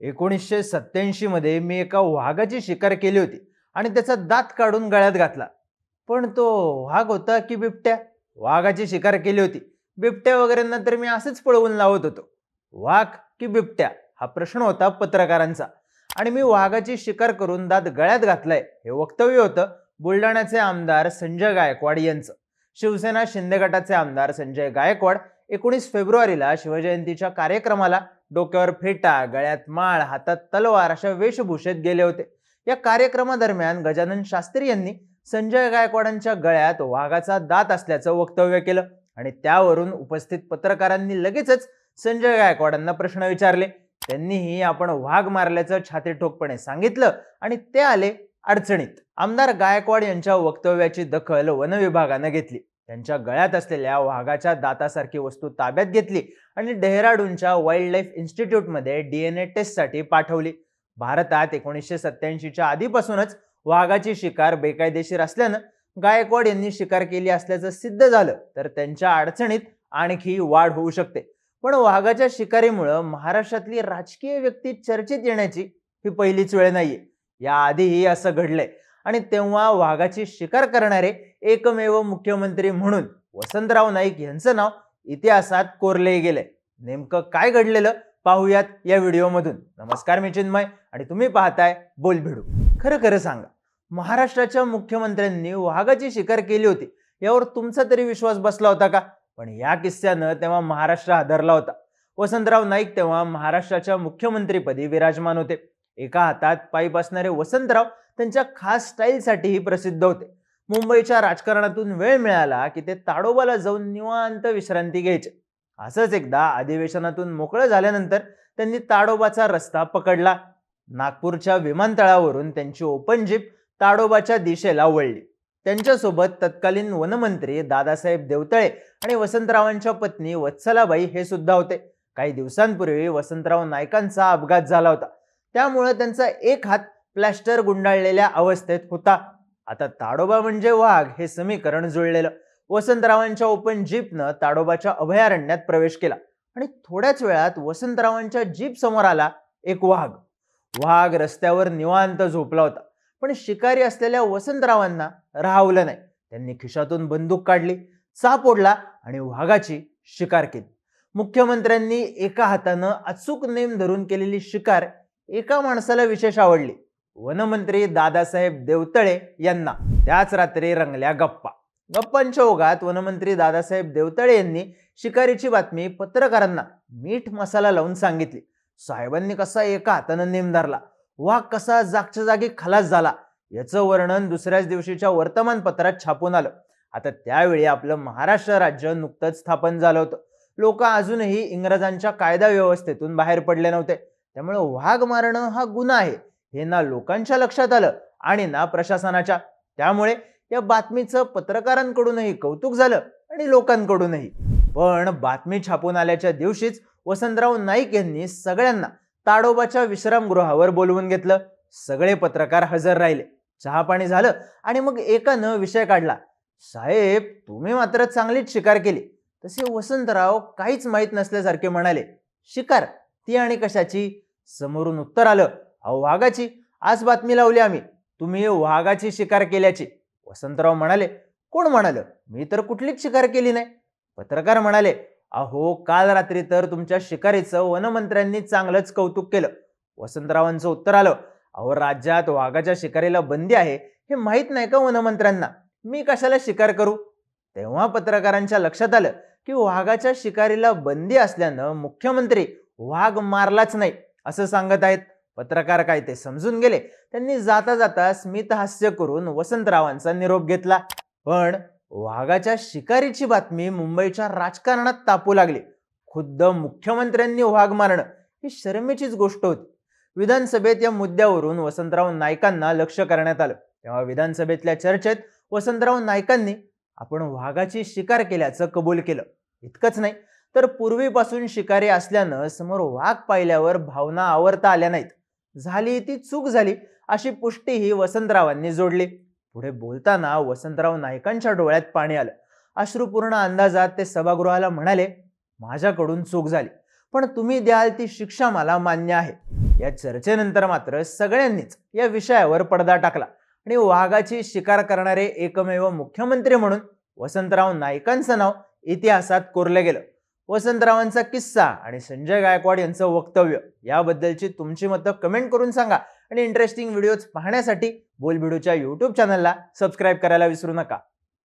एकोणीसशे सत्त्याऐंशीमध्ये मी एका वाघाची शिकार केली होती आणि त्याचा दात काढून गळ्यात घातला. पण तो वाघ होता की बिबट्या? वाघाची शिकार केली होती. बिबट्या वगैरे नंतर मी असंच पळवून लावत होतो. वाघ की बिबट्या? हा प्रश्न होता पत्रकारांचा. आणि मी वाघाची शिकार करून दात गळ्यात घातलाय हे वक्तव्य होतं बुलढाण्याचे आमदार संजय गायकवाड यांचं. शिवसेना शिंदे गटाचे आमदार संजय गायकवाड एकोणीस फेब्रुवारीला शिवजयंतीच्या कार्यक्रमाला डोक्यावर फेटा गळ्यात माळ हातात तलवार अशा वेशभूषेत गेले होते. या कार्यक्रमादरम्यान गजानन शास्त्री यांनी संजय गायकवाडांच्या गळ्यात वाघाचा दात असल्याचं वक्तव्य केलं आणि त्यावरून उपस्थित पत्रकारांनी लगेचच संजय गायकवाडांना प्रश्न विचारले. त्यांनीही आपण वाघ मारल्याचं छातीठोकपणे सांगितलं आणि ते आले अडचणीत. आमदार गायकवाड यांच्या वक्तव्याची दखल वनविभागानं घेतली. त्यांच्या गळ्यात असलेल्या वाघाच्या दातासारखी वस्तू ताब्यात घेतली आणि डेहराडूनच्या वाईल्ड लाईफ इन्स्टिट्यूटमध्ये डीएनए टेस्टसाठी पाठवली. भारतात एकोणीसशे सत्त्याऐंशीच्या आधीपासूनच वाघाची शिकार बेकायदेशीर असल्यानं गायकवाड यांनी शिकार केली असल्याचं सिद्ध झालं तर त्यांच्या अडचणीत आणखी वाढ होऊ शकते. पण वाघाच्या शिकारीमुळं महाराष्ट्रातली राजकीय व्यक्ती चर्चेत येण्याची ही पहिलीच वेळ नाहीये. याआधीही असं घडलंय. आणि तेव्हा वाघाची शिकार करणारे एकमेव मुख्यमंत्री म्हणून वसंतराव नाईक यांचं नाव इतिहासात कोरले गेले नेमकं काय घडलेलं पाहूयात या व्हिडिओमधून. नमस्कार मी चिन्मय आणि तुम्ही पाहताय बोल भिडू खरं खरं सांगा महाराष्ट्राच्या मुख्यमंत्र्यांनी वाघाची शिकार केली होती. यावर तुमचा तरी विश्वास बसला होता का? पण या किस्स्यानं तेव्हा महाराष्ट्र हादरला होता. वसंतराव नाईक तेव्हा महाराष्ट्राच्या मुख्यमंत्रीपदी विराजमान होते. एका हातात पाईप असणारे वसंतराव त्यांच्या खास स्टाईलसाठीही प्रसिद्ध होते. मुंबईच्या राजकारणातून वेळ मिळाला की ते ताडोबाला जाऊन निवांत विश्रांती घ्यायचे. असंच एकदा अधिवेशनातून मोकळं झाल्यानंतर त्यांनी ताडोबाचा रस्ता पकडला. नागपूरच्या विमानतळावरून त्यांची ओपन जीप ताडोबाच्या दिशेला वळली. त्यांच्यासोबत तत्कालीन वनमंत्री दादासाहेब देवतळे आणि वसंतरावांच्या पत्नी वत्सलाबाई हे सुद्धा होते. काही दिवसांपूर्वी वसंतराव नायकांचा अपघात झाला होता. त्यामुळे त्यांचा एक हात प्लॅस्टर गुंडाळलेल्या अवस्थेत होता. आता ताडोबा म्हणजे वाघ हे समीकरण जुळलेलं. वसंतरावांच्या ओपन जीपनं ताडोबाच्या अभयारण्यात प्रवेश केला आणि थोड्याच वेळात वसंतरावांच्या जीप समोर आला एक वाघ. वाघ रस्त्यावर निवांत झोपला होता पण शिकारी असलेल्या वसंतरावांना राहवलं नाही. त्यांनी खिशातून बंदूक काढली चाप ओढला आणि वाघाची शिकार केली. मुख्यमंत्र्यांनी एका हातानं अचूक नेम धरून केलेली शिकार एका माणसाला विशेष आवडली. वनमंत्री दादासाहेब देवतळे यांना त्याच रात्री रंगल्या गप्पा. गप्पांच्या ओघात वनमंत्री दादासाहेब देवतळे यांनी शिकारीची बातमी पत्रकारांना मीठ मसाला लावून सांगितली. साहेबांनी कसा एका हातानं नेम धरला? वाघ कसा जागच्या जागी खलास झाला? याचं वर्णन दुसऱ्याच दिवशीच्या वर्तमानपत्रात छापून आलं. आता त्यावेळी आपलं महाराष्ट्र राज्य नुकतंच स्थापन झालं होतं. लोक अजूनही इंग्रजांच्या कायदा व्यवस्थेतून बाहेर पडले नव्हते. त्यामुळे वाघ मारणं हा गुन्हा आहे. हे ना लोकांच्या लक्षात आलं आणि ना प्रशासनाच्या. त्यामुळे या बातमीचं पत्रकारांकडूनही कौतुक झालं आणि लोकांकडूनही. पण बातमी छापून आल्याच्या दिवशीच वसंतराव नाईक यांनी सगळ्यांना ताडोबाच्या विश्रामगृहावर बोलवून घेतलं. सगळे पत्रकार हजर राहिले. चहा पाणी झालं आणि मग एकानं विषय काढला. साहेब तुम्ही मात्र चांगलीच शिकार केली. तसे वसंतराव काहीच माहीत नसल्यासारखे म्हणाले. शिकार ती आणि कशाची? समोरून उत्तर आलं. अहो वाघाची. आज बातमी लावली आम्ही. तुम्ही वाघाची शिकार केल्याची. वसंतराव म्हणाले कोण म्हणालं? मी तर कुठलीच शिकार केली नाही. पत्रकार म्हणाले अहो काल रात्री तर तुमच्या शिकारीचं वनमंत्र्यांनी चांगलंच कौतुक केलं. वसंतरावांचं उत्तर आलं अहो राज्यात वाघाच्या शिकारीला बंदी आहे हे माहीत नाही का वनमंत्र्यांना? मी कशाला शिकार करू? तेव्हा पत्रकारांच्या लक्षात आलं की वाघाच्या शिकारीला बंदी असल्यानं मुख्यमंत्री वाघ मारलाच नाही असं सांगत आहेत. पत्रकार काय ते समजून गेले. त्यांनी जाता जाता स्मित हास्य करून वसंतरावांचा निरोप घेतला. पण वाघाच्या शिकारीची बातमी मुंबईच्या राजकारणात तापू लागली. खुद्द मुख्यमंत्र्यांनी वाघ मारणं ही शरमेचीच गोष्ट होती. विधानसभेत या मुद्द्यावरून वसंतराव नाईकांना लक्ष करण्यात आलं. तेव्हा विधानसभेतल्या चर्चेत वसंतराव नाईकांनी आपण वाघाची शिकार केल्याचं कबूल केलं. इतकंच नाही तर पूर्वीपासून शिकारी असल्यानं समोर वाघ पाहिल्यावर भावना आवरता आल्या नाहीत. झाली ती चूक झाली अशी पुष्टीही वसंतरावांनी जोडली. पुढे बोलताना वसंतराव नायकांच्या डोळ्यात पाणी आलं. अश्रुपूर्ण अंदाजात ते सभागृहाला म्हणाले माझ्याकडून चूक झाली पण तुम्ही द्याल ती शिक्षा मला मान्य आहे. या चर्चेनंतर मात्र सगळ्यांनीच या विषयावर पडदा टाकला आणि वाघाची शिकार करणारे एकमेव मुख्यमंत्री म्हणून वसंतराव नाईकांचं नाव इतिहासात कोरलं गेलं. वसंतरावांचा किस्सा आणि संजय गायकवाड यांचं वक्तव्य. याबद्दलची तुमची मतं कमेंट करून सांगा. आणि इंटरेस्टिंग व्हिडिओज पाहण्यासाठी बोलबिडूच्या यूट्यूब चॅनलला सबस्क्राईब करायला विसरू नका.